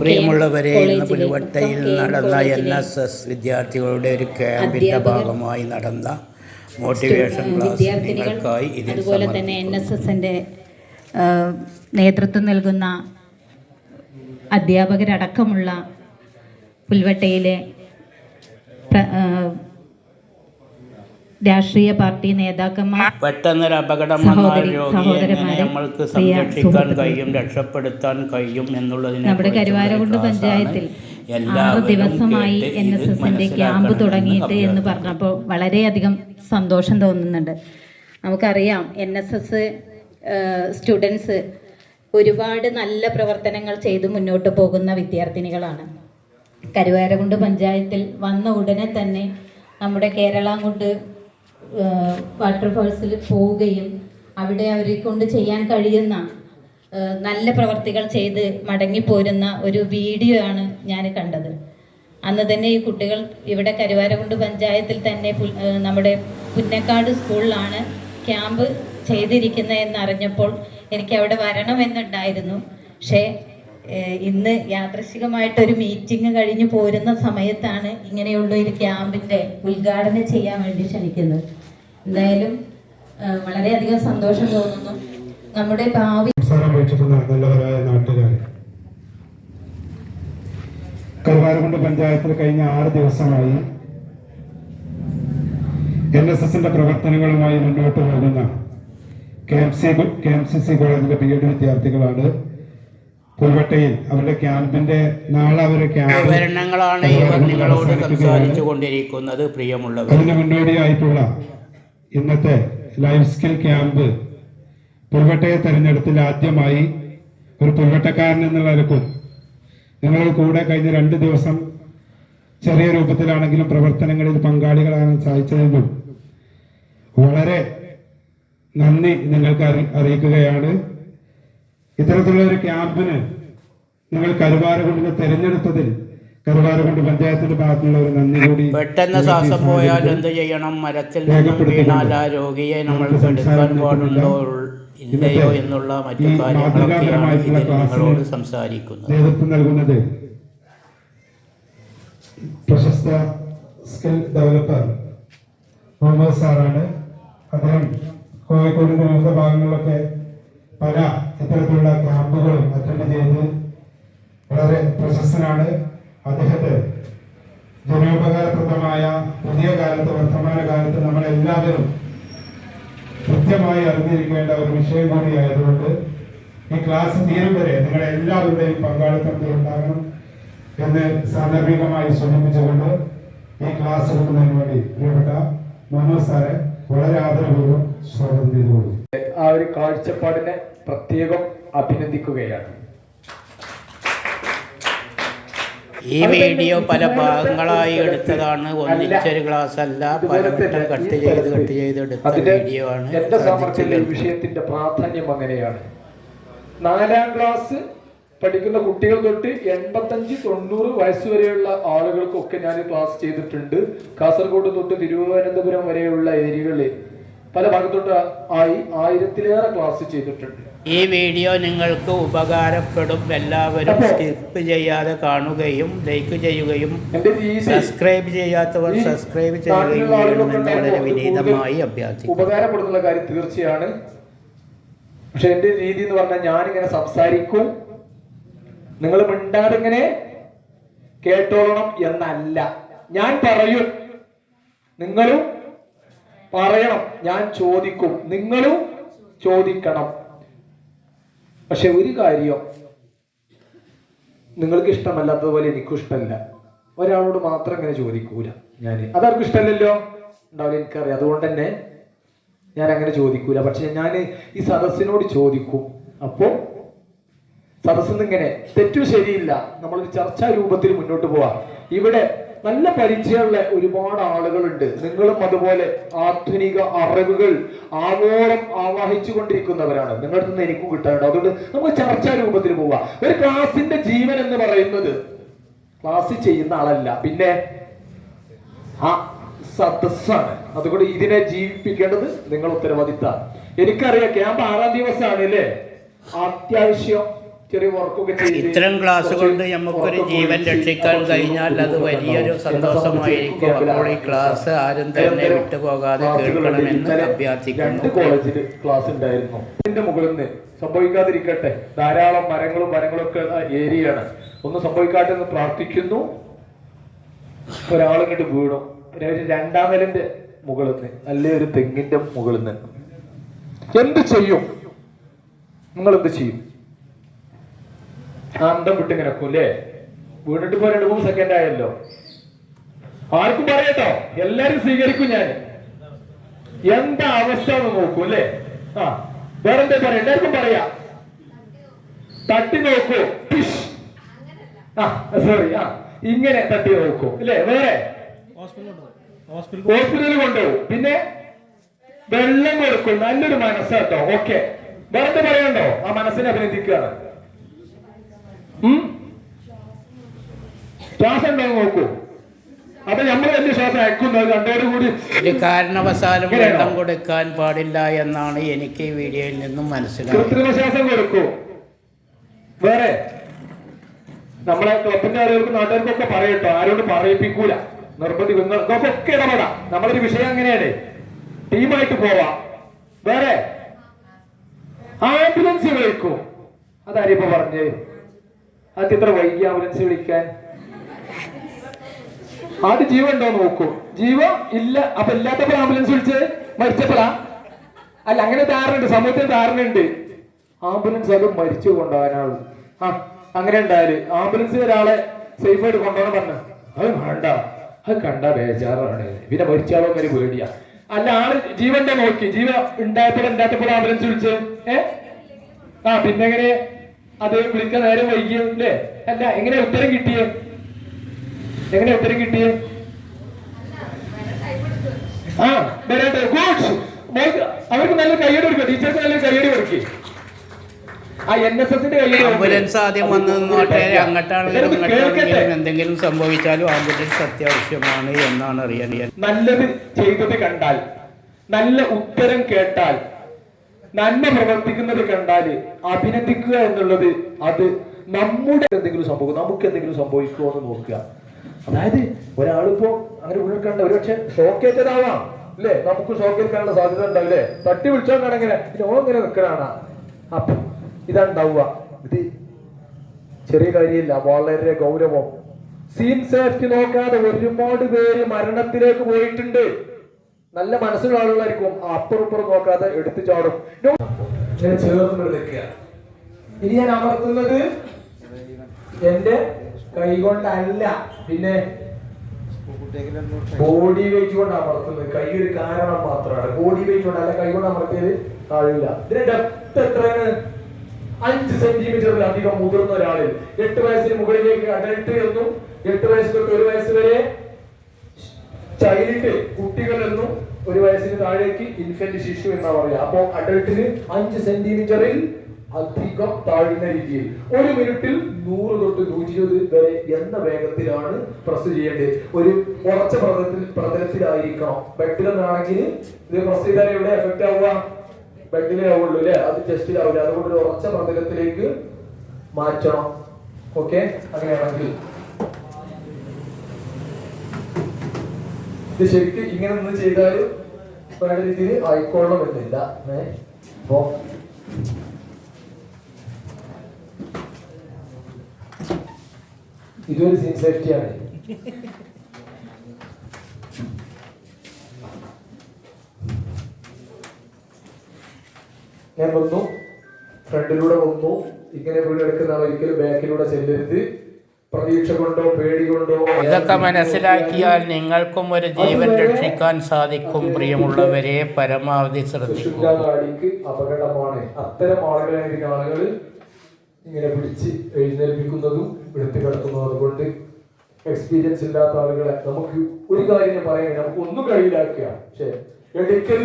പ്രിയമുള്ളവരെ ഇന്ന് എം നടന്ന എൻ എസ് എസ് വിദ്യാർത്ഥികളുടെ ഒരു ക്യാമ്പിന്റെ ഭാഗമായി നടന്ന മോട്ടിവേഷൻ ക്ലാസ് നിങ്ങൾക്കായി ഇതിൽ അതുപോലെ തന്നെ എൻ എസ് എസിന്റെ നേതൃത്വം നൽകുന്ന അധ്യാപകരടക്കമുള്ള പുൽവട്ടയിലെ രാഷ്ട്രീയ പാർട്ടി നേതാക്കന്മാർ പെട്ടെന്നൊരു അപകടം വന്നാൽ രോഗിയെ നമ്മൾക്ക് സംരക്ഷിക്കാൻ കഴിയും രക്ഷപ്പെടുത്താൻ കഴിയും എന്നുള്ളതിനെ നമ്മുടെ കരുവാരകുണ്ട് പഞ്ചായത്തിൽ ആറ് ദിവസമായി എൻ എസ് എസിന്റെ ക്യാമ്പ് തുടങ്ങിയിട്ട് എന്ന് പറഞ്ഞപ്പോൾ വളരെയധികം സന്തോഷം തോന്നുന്നുണ്ട്. നമുക്കറിയാം എൻ എസ് എസ് സ്റ്റുഡൻസ് ഒരുപാട് നല്ല പ്രവർത്തനങ്ങൾ ചെയ്ത് മുന്നോട്ട് പോകുന്ന വിദ്യാർത്ഥിനികളാണ്. കരുവാരകുണ്ട് പഞ്ചായത്തിൽ വന്ന ഉടനെ തന്നെ നമ്മുടെ കേരളാങ്കുണ്ട് വാട്ടർഫാൾസിൽ പോവുകയും അവിടെ അവരെ കൊണ്ട് ചെയ്യാൻ കഴിയുന്ന നല്ല പ്രവർത്തികൾ ചെയ്ത് മടങ്ങിപ്പോരുന്ന ഒരു വീഡിയോ ആണ് ഞാൻ കണ്ടത്. അന്ന് തന്നെ ഈ കുട്ടികൾ ഇവിടെ കരുവാരകുണ്ട് പഞ്ചായത്തിൽ തന്നെ നമ്മുടെ പുന്നക്കാട് സ്കൂളിലാണ് ക്യാമ്പ് ചെയ്തിരിക്കുന്നത് എന്നറിഞ്ഞപ്പോൾ എനിക്ക് അവിടെ വരണമെന്നുണ്ടായിരുന്നു. പക്ഷേ ഇന്ന് യാദൃശികമായിട്ടൊരു മീറ്റിംഗ് കഴിഞ്ഞ് പോരുന്ന സമയത്താണ് ഇങ്ങനെയുള്ള ഒരു ക്യാമ്പിന്റെ ഉദ്ഘാടനം ചെയ്യാൻ വേണ്ടി ക്ഷണിക്കുന്നത് എന്തായാലും വളരെയധികം സന്തോഷം തോന്നുന്നു. നമ്മുടെ ഭാവി നല്ലവരായ നാട്ടുകാർ. കരുവാരകുണ്ട് പഞ്ചായത്തിൽ കഴിഞ്ഞ ആറ് ദിവസമായി എൻ എസ് എസിന്റെ പ്രവർത്തനങ്ങളുമായി മുന്നോട്ട് പോകുന്ന K M C K M C C കോളേജിലെ ബി എഡ് വിദ്യാർത്ഥികളാണ് പുൽവട്ടയിൽ അവരുടെ ക്യാമ്പിന്റെ നാളെ അവരെ ക്യാമ്പ് സംസാരിച്ചു കൊണ്ടിരിക്കുന്നത് പ്രിയമുള്ളവർ. അതിന് മുന്നോടിയായിട്ടുള്ള ഇന്നത്തെ ലൈഫ് സ്കിൽ ക്യാമ്പ് പുൽവട്ടയെ തെരഞ്ഞെടുത്തിൽ ആദ്യമായി ഒരു പുൽവട്ടക്കാരൻ എന്നുള്ള നിലക്കും നിങ്ങൾ കൂടെ കഴിഞ്ഞ രണ്ട് ദിവസം ചെറിയ രൂപത്തിലാണെങ്കിലും പ്രവർത്തനങ്ങളിൽ പങ്കാളികളാകാൻ സാധിച്ചതെങ്കിലും വളരെ നന്ദി നിങ്ങൾക്ക് അറി അറിയിക്കുകയാണ്. ഇത്തരത്തിലുള്ള ഒരു ക്യാമ്പിന് നിങ്ങൾ കരുവാരകുണ്ടിനെ തെരഞ്ഞെടുത്തതിൽ കരുവാരകുണ്ട് പഞ്ചായത്തിന്റെ ഭാഗത്തുള്ള ഒരു നന്ദി കൂടി പെട്ടെന്ന് ശ്വാസം പോയാൽ എന്ത് ചെയ്യണം? മരത്തിൽ നിന്നും വീണാൽ ആ രോഗിയെ നമ്മൾ എടുക്കാൻ പാടുണ്ടോ ഇല്ലയോ എന്നുള്ള മറ്റു കാര്യങ്ങളൊക്കെയാണ് ഇതിൽ നിങ്ങളോട് സംസാരിക്കുന്നത്. നേതൃത്വം നൽകുന്നത് പ്രശസ്ത സ്കിൽ ഡെവലപ്പർ മുഹമ്മദ് സാറാണ്. അദ്ദേഹം കോഴിക്കോടിന്റെ വിവിധ ഭാഗങ്ങളിലൊക്കെ പല ഇത്തരത്തിലുള്ള ക്യാമ്പുകളും അറ്റൻഡ് ചെയ്ത് വളരെ പ്രശസ്തനാണ്. അദ്ദേഹത്തെ ജനോപകാരപ്രദമായ പുതിയ കാലത്ത് വർത്തമാന കാലത്ത് നമ്മളെല്ലാവരും കൃത്യമായി അറിഞ്ഞിരിക്കേണ്ട ഒരു വിഷയം കൂടിയായതുകൊണ്ട് ഈ ക്ലാസ് തീരും വരെ നിങ്ങളെ എല്ലാവരുടെയും പങ്കാളിത്തം ഉണ്ടാകണം എന്ന് സാന്ദർഭികമായി സൂചിപ്പിച്ചുകൊണ്ട് ഈ ക്ലാസ് എടുക്കുന്നതിന് വേണ്ടി പ്രിയപ്പെട്ട മനോജ് സാറെ വളരെ ആദരപൂർവം സ്വാഗതം ചെയ്തുകൊള്ളു ആ ഒരു കാഴ്ചപ്പാടിനെ പ്രത്യേകം അഭിനന്ദിക്കുകയാണ്. ഈ വീഡിയോ പല ഭാഗങ്ങളായി എടുത്തതാണ്. ഒന്നിച്ചൊരു ക്ലാസ് അല്ല പല പലവട്ടം കട്ട് ചെയ്ത് കട്ട് ചെയ്ത് എടുത്ത വീഡിയോ ആണ്. എന്റെ സാമർഥ്യത്തിൽ വിഷയത്തിന്റെ പ്രാധാന്യം അങ്ങനെയാണ്. നാലാം ക്ലാസ് പഠിക്കുന്ന കുട്ടികൾ തൊട്ട് എൺപത്തഞ്ച് തൊണ്ണൂറ് വയസ്സ് വരെയുള്ള ആളുകൾക്കൊക്കെ ഞാൻ ക്ലാസ് ചെയ്തിട്ടുണ്ട്. കാസർഗോഡ് തൊട്ട് തിരുവനന്തപുരം വരെയുള്ള ഏരിയകളിൽ. പല ഭാഗത്തോട്ട് ആയി ആയിരത്തിലേറെ ക്ലാസ് ചെയ്തിട്ടുണ്ട്. ഈ വീഡിയോ നിങ്ങൾക്ക് ഉപകാരപ്പെടും. എല്ലാവരും സ്കിപ്പ് ചെയ്യാതെ കാണുകയും ലൈക്ക് ചെയ്യുകയും സബ്സ്ക്രൈബ് ചെയ്യാത്തവർ സബ്സ്ക്രൈബ് ചെയ്യുകയും ചെയ്യണമെന്ന് വളരെ വിനീതമായി അഭ്യർത്ഥിക്കും അഭ്യർത്ഥിക്കുന്നു. ഉപകാരപ്പെടുന്ന കാര്യം തീർച്ചയാണ്. പക്ഷെ എന്റെ രീതി എന്ന് പറഞ്ഞാൽ ഞാനിങ്ങനെ സംസാരിക്കും. നിങ്ങൾ മിണ്ടാതെ ഇങ്ങനെ കേട്ടോളണം എന്നല്ല. ഞാൻ പറയും. നിങ്ങളും പറയണം. ഞാൻ ചോദിക്കും. നിങ്ങളും ചോദിക്കണം. പക്ഷെ ഒരു കാര്യം നിങ്ങൾക്ക് ഇഷ്ടമല്ലാത്തതുപോലെ എനിക്കും ഇഷ്ടമല്ല. ഒരാളോട് മാത്രം ഇങ്ങനെ ചോദിക്കൂല ഞാൻ അതാർക്കും ഇഷ്ടമല്ലല്ലോ? ഉണ്ടാവില്ല എനിക്കറിയാം. അതുകൊണ്ട് തന്നെ ഞാൻ അങ്ങനെ ചോദിക്കൂല. പക്ഷെ ഞാൻ ഈ സദസ്സിനോട് ചോദിക്കും. അപ്പോ സദസ്സിന്ന് ഇങ്ങനെ തെറ്റു ശരിയില്ല. നമ്മളൊരു ചർച്ചാ രൂപത്തിൽ മുന്നോട്ട് പോവാം. ഇവിടെ നല്ല പരിചയമുള്ള ഒരുപാട് ആളുകളുണ്ട്. നിങ്ങളും അതുപോലെ ആധുനിക അറിവുകൾ ആവോളം ആവാഹിച്ചു കൊണ്ടിരിക്കുന്നവരാണ്. നിങ്ങളുടെ നിന്ന് എനിക്കും കിട്ടാനുണ്ട്. അതുകൊണ്ട് നമുക്ക് ചർച്ചാ രൂപത്തിൽ പോവാം. ഒരു ക്ലാസിന്റെ ജീവൻ എന്ന് പറയുന്നത് ക്ലാസ് ചെയ്യുന്ന ആളല്ല. പിന്നെ ആ സദസ്സാണ്. അതുകൊണ്ട് ഇതിനെ ജീവിപ്പിക്കേണ്ടത് നിങ്ങൾ ഉത്തരവാദിത്താണ് എനിക്കറിയാം ക്യാമ്പ് ആറാം ദിവസമാണ് അല്ലേ? അത്യാവശ്യം ഇത്തരം ക്ലാസ് കൊണ്ട് നമുക്കൊരു ജീവൻ രക്ഷിക്കാൻ കഴിഞ്ഞാൽ അത് വലിയൊരു സന്തോഷമായിരിക്കും. അപ്പോൾ ഈ ക്ലാസ് ആരും തന്നെ വിട്ടുപോകാതെ. കേൾക്കണമെന്ന് അഭ്യർത്ഥിക്കുന്നു. കോളേജിൽ ക്ലാസ് ഉണ്ടായിരുന്നു. ഇതിന്റെ മുകളിൽ നിന്ന് സംഭവിക്കാതിരിക്കട്ടെ. ധാരാളം മരങ്ങളും മരങ്ങളും ഒക്കെ ഏരിയയാണ്. ഒന്നും സംഭവിക്കാട്ടെ എന്ന് പ്രാർത്ഥിക്കുന്നു. ഒരാളിങ്ങോട്ട് വീണു. രണ്ടാം നിലന്റെ മുകളിൽ നിന്ന് അല്ലെ ഒരു തെങ്ങിന്റെ മുകളിൽ നിന്ന്. എന്ത് ചെയ്യും? നിങ്ങൾ എന്ത് ചെയ്യും? അന്തം വിട്ട് കിടക്കും അല്ലേ വീണിട്ട് പോയി രണ്ട് മൂന്ന് സെക്കൻഡ് ആയല്ലോ. ആർക്കും പറയട്ടോ. എല്ലാരും സ്വീകരിക്കും ഞാൻ. എന്താ അവസ്ഥ എന്ന് നോക്കൂ അല്ലേ? ആ വേറെന്താ പറയാ? എല്ലാവർക്കും പറയാ. തട്ടി നോക്കൂ. പിഷ്. ആ സോറി ആ ഇങ്ങനെ തട്ടി നോക്കൂ. അല്ലേ? വേറെ? ഹോസ്പിറ്റലിൽ കൊണ്ടുപോകും. പിന്നെ വെള്ളം കൊടുക്കും. നല്ലൊരു മനസ്സാട്ടോ. ഓക്കെ. വേറെ പറയണ്ടോ ആ മനസ്സിനെ അഭിനന്ദിക്കുകയാണ്? ശ്വാസം ഉണ്ടോ എന്ന് നോക്കൂ. അപ്പൊ നമ്മൾ വലിയ ശ്വാസം അയക്കുന്നത് കണ്ടോടുകൂടി ഒരു കാരണവശാലും? വെള്ളം കൊടുക്കാൻ പാടില്ല എന്നാണ് എനിക്ക് ഈ വീഡിയോയിൽ നിന്നും മനസ്സിലായത്. കൃത്രിമ ശ്വാസം കൊടുക്കൂ. വേറെ? നമ്മളെ ക്ലബിന്റെ ആളുകൾക്ക് നാട്ടുകാർക്കൊക്കെ പറയട്ടോ ആരോട് പറയിപ്പിക്കൂല. നിർബന്ധി നമുക്കൊക്കെ ഇടപെടാം. നമ്മളൊരു വിഷയം അങ്ങനെയാണ് ടീമായിട്ട് പോവാം. വേറെ? ആംബുലൻസ് വിളിക്കൂ. അതാരിപ്പോ പറഞ്ഞേ? അത് ഇത്ര വൈകി ആംബുലൻസ് വിളിക്കാൻ? ആദ്യം ജീവൻ ഉണ്ടോ നോക്കൂ. ജീവ ഇല്ല അപ്പൊ ഇല്ലാത്തപ്പോൾ ആംബുലൻസ് വിളിച്ച്? മരിച്ചപ്പോഴാ? അല്ല അങ്ങനെ ധാരണയുണ്ട്. സമൂഹത്തിൽ ധാരണയുണ്ട്. ആംബുലൻസ് അത് മരിച്ചു കൊണ്ടുപോകാനാണ്. ആ അങ്ങനെ ഉണ്ടായാൽ ആംബുലൻസ് ഒരാളെ സേഫ് ആയിട്ട് കൊണ്ടുപോകണം പറഞ്ഞു. അത് വേണ്ട. അത് കണ്ട ബേജാറാണ്. പിന്നെ മരിച്ചാലോ ഒരു പേടിയാ. അല്ല ആൾ ജീവന്റെ നോക്കി. ജീവ ഉണ്ടായപ്പോൾ ഉണ്ടായപ്പോൾ ആംബുലൻസ് വിളിച്ച്? ഏ? ആ പിന്നെ എങ്ങനെ? അത് വിളിക്കാൻ നേരം വൈകിയല്ലേ അല്ല? എങ്ങനെ ഉത്തരം കിട്ടിയേ? എങ്ങനെ ഉത്തരം കിട്ടിയേ? ആ വരട്ടെ. ഗുഡ് അവർക്ക് നല്ല കയ്യടി കൊടുക്കുക ടീച്ചർക്ക് നല്ല കയ്യടി കൊടുക്കുക ആംബുലൻസ് ആദ്യം വന്ന് അങ്ങോട്ടാണെങ്കിലും ഇങ്ങോട്ടാണെങ്കിലും എന്തെങ്കിലും സംഭവിച്ചാലും ആംബുലൻസ് അത്യാവശ്യമാണ് എന്നാണ് അറിയാൻ നല്ലത് ചെയ്തത് കണ്ടാൽ നല്ല ഉത്തരം കേട്ടാൽ നന്മ പ്രവർത്തിക്കുന്നത് കണ്ടാൽ അഭിനന്ദിക്കുക എന്നുള്ളത് അത് നമ്മുടെ എന്തെങ്കിലും സംഭവം നമുക്ക് എന്തെങ്കിലും സംഭവിക്കുമോ എന്ന് നോക്കുക. അതായത് ഒരാളിപ്പോ അങ്ങനെ ഉൾക്കണ്ട ഒരുപക്ഷെ ഷോക്കേറ്റതാവാം അല്ലേ? നമുക്ക് ഷോക്കേൽക്കാനുള്ള സാധ്യത ഉണ്ടാവില്ലേ തട്ടി വിളിച്ചാൽ കാണങ്ങനെ പിന്നെ ഓ ഇങ്ങനെ നിൽക്കണാണ്. അപ്പൊ ഇതാണ്ടാവുക. ഇത് ചെറിയ കാര്യമില്ല വളരെ ഗൗരവം. സീൻ സേഫ്റ്റി നോക്കാതെ ഒരുപാട് പേര് മരണത്തിലേക്ക് പോയിട്ടുണ്ട്. നല്ല മനസ്സിലുള്ള ആളുകളായിരിക്കും അപ്പുറം ഇപ്പുറം നോക്കാതെ എടുത്തു ചാടും. ഞാൻ ചേർന്ന് ഇനി ഞാൻ അമർത്തുന്നത് എന്റെ കൈ കൊണ്ടല്ല. പിന്നെ ബോഡി വെയിറ്റ് കൊണ്ട് അമർത്തുന്നത്. കൈ ഒരു കാരണം മാത്രമാണ്. ബോഡി വെയിറ്റ് കൊണ്ട് അല്ല കൈ കൊണ്ട് അമർത്തിയത് താഴില്ല ഇതിന്റെ ഡെപ്ത് എത്രയാണ്? അഞ്ച് സെന്റിമീറ്ററിലധികം മുതിർന്ന ഒരാളിൽ. എട്ട് വയസ്സിന് മുകളിലേക്ക് അഡൽട്ട് എന്നും എട്ട് വയസ്സ് തൊട്ട് ഒരു വയസ്സ് വരെ ചൈൽഡ് കുട്ടികൾ എന്നും ഒരു വയസ്സിന് താഴേക്ക് ഇൻഫന്റ് ശിശു എന്നാ പറയാ അപ്പോൾ അഡൾട്ടിന് അഞ്ച് സെന്റിമീറ്ററിൽ അധികം താഴ്ന്ന രീതിയിൽ ഒരു മിനിറ്റിൽ നൂറ് തൊട്ട് നൂറ്റി ഇരുപത് വരെ എന്ന വേഗത്തിലാണ് പ്രസ് ചെയ്യേണ്ടത്. ഒരു ഉറച്ച പ്രതലത്തിൽ പ്രതലത്തിലായിരിക്കണം ബെഡിലെന്നാണെങ്കിൽ ഇത് പ്രസ് ചെയ്താൽ എവിടെ എഫക്റ്റ് ആവുക? ബെഡിലേ ആവുള്ളൂ അല്ലെ? അത് ചെസ്റ്റിലാവില്ല അതുകൊണ്ട് ഒരു ഉറച്ച പ്രതലത്തിലേക്ക് മാറ്റണം. ഓക്കെ അങ്ങനെയാണെങ്കിൽ. ഇത് ശരിക്കും ഇങ്ങനെ ഒന്ന് ചെയ്താൽ വേണ്ട രീതിയിൽ ആയിക്കൊള്ളണമെന്നില്ല അപ്പോ ഇതൊരു സീൻ സേഫ്റ്റിയാണ് ഞാൻ വന്നു. ഫ്രണ്ടിലൂടെ വന്നു. ഇങ്ങനെ വീട് എടുക്കുന്ന ഒരിക്കലും ബാക്കിലൂടെ ചെല്ലരുത്. പ്രതീക്ഷ കൊണ്ടോ പേടി കൊണ്ടോ ഇതൊക്കെ മനസ്സിലാക്കിയാൽ നിങ്ങൾക്കും ഒരു ജീവൻ രക്ഷിക്കാൻ സാധിക്കും പ്രിയമുള്ളവരെ. പരമാവധി ശ്രദ്ധിക്കുക. അപകടമാണ്. അത്തരം ആളുകളായിരിക്കും ആളുകൾ ഇങ്ങനെ പിടിച്ച് എഴുന്നേൽപ്പിക്കുന്നതും എടുത്തു കിടക്കുന്നതും അതുകൊണ്ട് എക്സ്പീരിയൻസ് ഇല്ലാത്ത ആളുകളെ നമുക്ക് ഒരു കാര്യം പറയാൻ നമുക്ക് ഒന്നും കഴിയില്ലാക്കുക പക്ഷെ എടുക്കൽ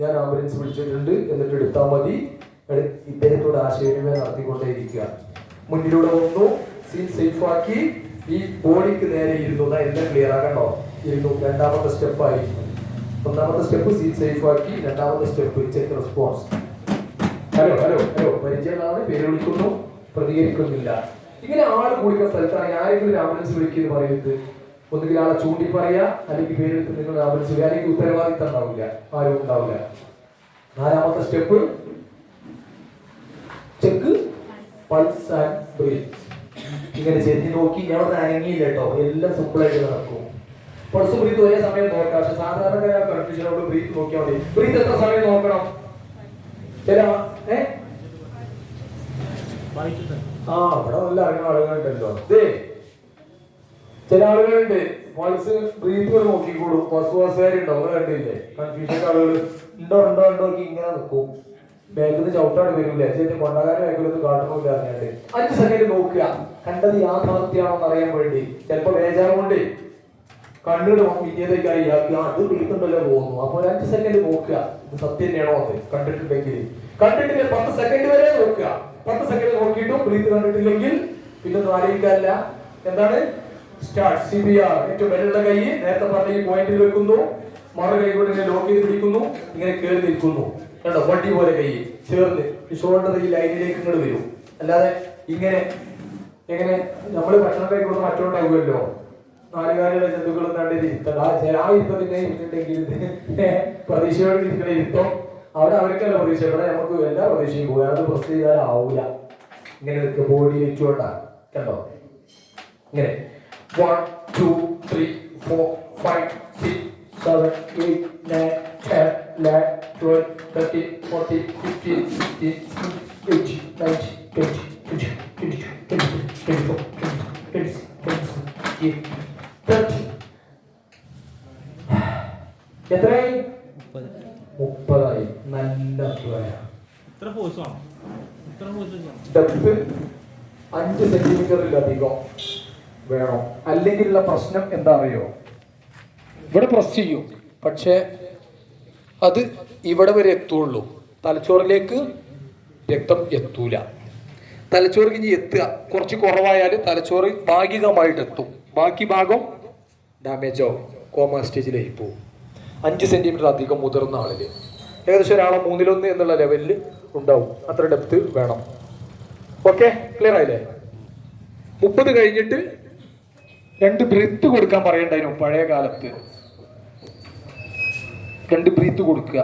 ഞാൻ ആംബുലൻസ് വിളിച്ചിട്ടുണ്ട്. എന്നിട്ട് എടുത്താൽ മതി. ഇദ്ദേഹത്തോട് ആശയവിനിമയം നടത്തിക്കൊണ്ടേയിരിക്കുക. മുന്നിലൂടെ വന്നു. സീൻ സേഫ് ആക്കി ഈ ബോഡിക്ക് നേരെ ഇരുന്നു. എല്ലാം ക്ലിയർ ആക്കണ്ടോ ഇരുന്നു. രണ്ടാമത്തെ സ്റ്റെപ്പ് ആയി. ഒന്നാമത്തെ സ്റ്റെപ്പ് സീൻ സേഫ് ആക്കി രണ്ടാമത്തെ step check response hello hello hello പരിചയമാണ് പേര് വിളിക്കുന്നു. പ്രതികരിക്കുന്നില്ല. ഇങ്ങനെ ആൾ കൂടിക്കുന്ന സ്ഥലത്താണ് ആരെങ്കിലും ഒരു ആംബുലൻസ് വിളിക്കുന്നു പറയുന്നത്. ഒന്നുകിൽ ആളെ ചൂണ്ടി പറയാ അല്ലെങ്കിൽ പേരെടുത്ത് നിങ്ങൾ ആംബുലൻസ് വിളിക്കുക അല്ലെങ്കിൽ ഉത്തരവാദിത്തം ഉണ്ടാവില്ല. ആരും ഉണ്ടാവില്ല. നാലാമത്തെ step check pulse and breath ഇങ്ങനെ ചെരിഞ്ഞ് നോക്കി അവിടെ അനങ്ങിയില്ല കേട്ടോ. എല്ലാം സിമ്പിൾ ആയിട്ട് നടക്കും. പൾസ് ബ്രീത്ത് ഒരേ സമയം നോക്കാം. പക്ഷെ സാധാരണക്കാരാ കൺഫ്യൂഷനോട് ബ്രീത്ത് നോക്കിയാൽ മതി. ബ്രീത്ത് എത്ര സമയം നോക്കണം? ആ ഇവിടെ നല്ല അറിയുന്ന ആളുകളുണ്ടല്ലോ. ദേ ചില ആളുകളുണ്ട്. പൾസ് ബ്രീത്ത് നോക്കിക്കോളൂ. ബസ്സുകാരുണ്ടോ നിങ്ങൾ കണ്ടില്ലേ? കൺഫ്യൂഷൻ ആളുകൾ ഉണ്ടോ ഉണ്ടോ ഉണ്ടോ ഇങ്ങനെ നിൽക്കും നിന്ന് ചവിട്ടാണ് വരില്ലേ? ചേച്ചി കൊണ്ടാകാനും ബാഗിലൊന്നും കാട്ടുന്നില്ല അറിഞ്ഞാണ്ട് അഞ്ച് സെക്കൻഡ് നോക്കുക. കണ്ടത് യാഥാർത്ഥ്യമാണെന്ന് അറിയാൻ വേണ്ടി. ചിലപ്പോ ബേജാറ് കൊണ്ട് കണ്ണുകൾ വിദ്യതയ്ക്കായി ഇയാൾക്ക് ആ, അത് വിളിക്കുന്നുണ്ടല്ലോ തോന്നുന്നു. അപ്പോൾ ഒരു അഞ്ച് സെക്കൻഡ് നോക്കുക. ഇത് സത്യം തന്നെയാണോ അത്? കണ്ടിട്ടുണ്ടെങ്കിൽ. കണ്ടിട്ടില്ല പത്ത് സെക്കൻഡ് വരെ നോക്കുക. പത്ത് സെക്കൻഡ് നോക്കിയിട്ടും പ്രീത്ത് കണ്ടിട്ടില്ലെങ്കിൽ പിന്നെ ഒന്നും ആലോചിക്കാനില്ല. എന്താണ്? സ്റ്റാർട്ട് സി ബി ആർ ഏറ്റവും മേലുള്ള കൈ. നേരത്തെ പറഞ്ഞ പോയിന്റിൽ വെക്കുന്നു. മറു കൈ കൊണ്ട് ഇങ്ങനെ ലോക്ക് ചെയ്ത് പിടിക്കുന്നു. ഇങ്ങനെ കയറി നിൽക്കുന്നു. കണ്ടോ വണ്ടി പോലെ കൈ ചേർന്ന് ഷോൾഡർ ഈ ലൈനിലേക്ക് ഇങ്ങോട്ട് വരും. അല്ലാതെ ഇങ്ങനെ എങ്ങനെ നമ്മൾ ഭക്ഷണം കഴിക്കുന്ന മറ്റുണ്ടാവുമല്ലോ നാലുകാലുള്ള ജന്തുക്കളും ആ ഇരുത്തത്തിനെ ഇരുന്നിട്ടുണ്ടെങ്കിൽ പ്രതീക്ഷയോടെ ഇരിക്കുന്ന ഇരുത്തം അവിടെ അവർക്കല്ല പ്രതീക്ഷ. ഇവിടെ നമുക്ക് എല്ലാ പ്രതീക്ഷയും പോയി. അത് പ്രസ് ചെയ്താൽ ആവൂല. ഇങ്ങനെ നിൽക്കുക ബോഡി വെച്ചുകൊണ്ടാ കണ്ടോ? ഇങ്ങനെ. One two three four five six seven eight nine ten eleven twelve thirteen fourteen fifteen sixteen eighteen nineteen twenty twenty twenty two twenty three twenty four twenty twenty six thirty എത്രയായി? മുപ്പതായി. നല്ല അഭിപ്രായം. ഇത്ര depth അഞ്ച് സെന്റിമീറ്ററിലധികം വേണം. അല്ലെങ്കിലുള്ള പ്രശ്നം എന്താ അറിയോ ഇവിടെ പ്രസ് ചെയ്യും. പക്ഷേ അത് ഇവിടെ വരെ എത്തുള്ളൂ. തലച്ചോറിലേക്ക് രക്തം എത്തൂല. തലച്ചോറിക്ക് ഇനി എത്തുക. കുറച്ച് കുറവായാൽ തലച്ചോറ് ഭാഗികമായിട്ട് എത്തും. ബാക്കി ഭാഗം ഡാമേജ് ആവും. കോമ സ്റ്റേജിലേക്ക് പോകും. അഞ്ച് സെന്റിമീറ്റർ അധികം മുതിർന്ന ആളിൽ ഏകദേശം ഒരാളെ മൂന്നിലൊന്ന് എന്നുള്ള ലെവലിൽ ഉണ്ടാവും. അത്ര ഡെപ്ത് വേണം. ഓക്കെ ക്ലിയർ ആയില്ലേ? മുപ്പത് കഴിഞ്ഞിട്ട് രണ്ട് ബ്രിത്ത് കൊടുക്കാൻ പറയണ്ടായിരുന്നു പഴയ കാലത്ത്. രണ്ട് ബ്രീത്ത് കൊടുക്കുക.